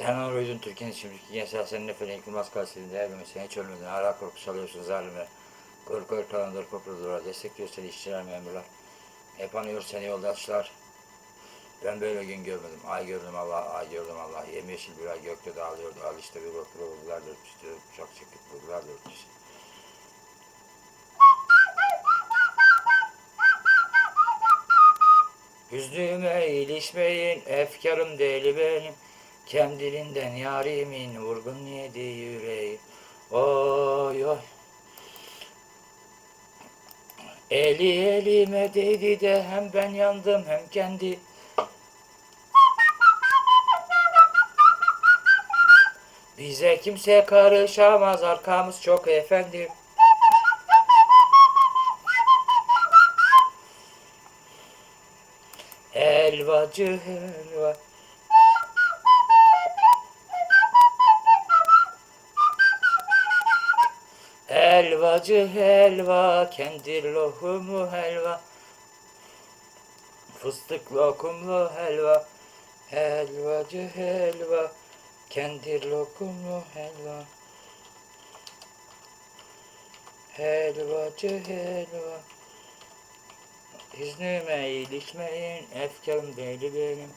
Sen oruydun Türkiye'nin şimdiki gençler senin efendim yıkılmaz kalsiydi değerleme sen hiç ölmedin hala korku salıyorsun zalime Korku ortalandır koprudur destekliyor seni işçiler memurlar. Hep anıyor seni yoldaşlar. Ben böyle gün görmedim. Ay gördüm Allah ay gördüm Allah. Yemyeşil bir ay gökte dağılıyordu. Al işte bir bakır bulgular dörtmüştü uçak çekip bulgular dörtmüştü Hüznüme ilişmeyin, efkarım deli benim. Kendiliğinden yarimin vurgun yedi yüreğim. Oy oy. Eli elime değdi de hem ben yandım hem kendi. Bize kimse karışamaz arkamız çok efendim. Helvacı helva. Helvacı helva, kendir lohumu helva. Fıstık lokumlu helva. Helvacı helva, kendir lokumlu helva. Helvacı helva. Hüznüme iyilikmeyin, efkarım deli benim.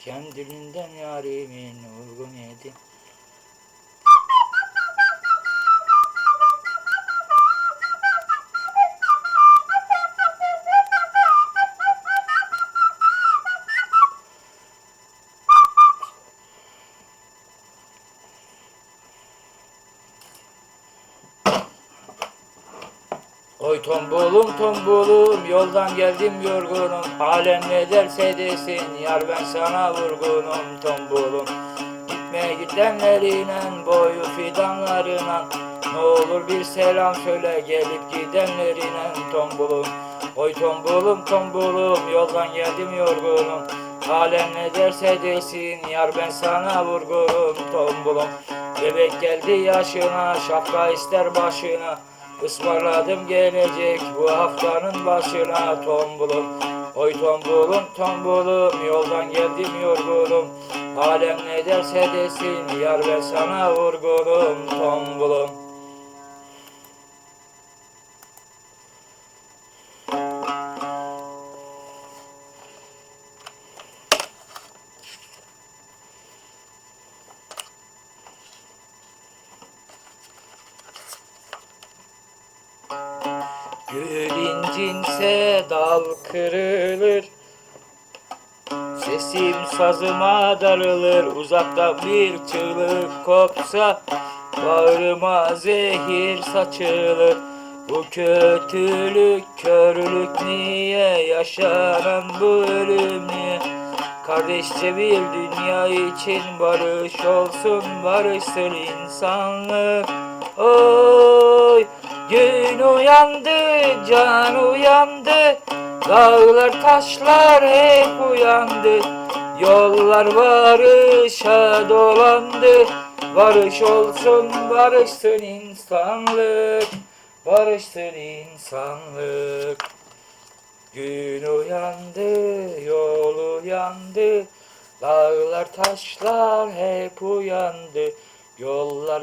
Kendiliğinden yarimin vurgun yedi. Oy tombulum tombulum yoldan geldim yorgunum. Alem ne derse desin yar ben sana vurgunum tombulum. Gitme gidenlerine boyu fidanlarına. Ne olur bir selam söyle gelip gidenlerine tombulum. Oy tombulum tombulum yoldan geldim yorgunum. Alem ne derse desin yar ben sana vurgunum tombulum. Bebek geldi yaşına şapka ister başına Ismarladım gelecek bu haftanın başına tombulum. Oy tombulum tombulum yoldan geldim yorgunum. Alem ne derse desin yar ben sana vurgunum tombulum Gül incinse dal kırılır. Sesim sazıma darılır. Uzakta bir çığlık kopsa Bağrıma zehir saçılır. Bu kötülük, körlük niye? Yaşanan bu ölüm niye? Kardeşçe bir dünya için barış olsun Barışsın insanlık. Oy Gün uyandı, can uyandı Dağlar taşlar hep uyandı. Yollar barışa dolandı Barış olsun, barışsın insanlık Barışsın insanlık. Gün uyandı, yol uyandı Dağlar taşlar hep uyandı. Yollar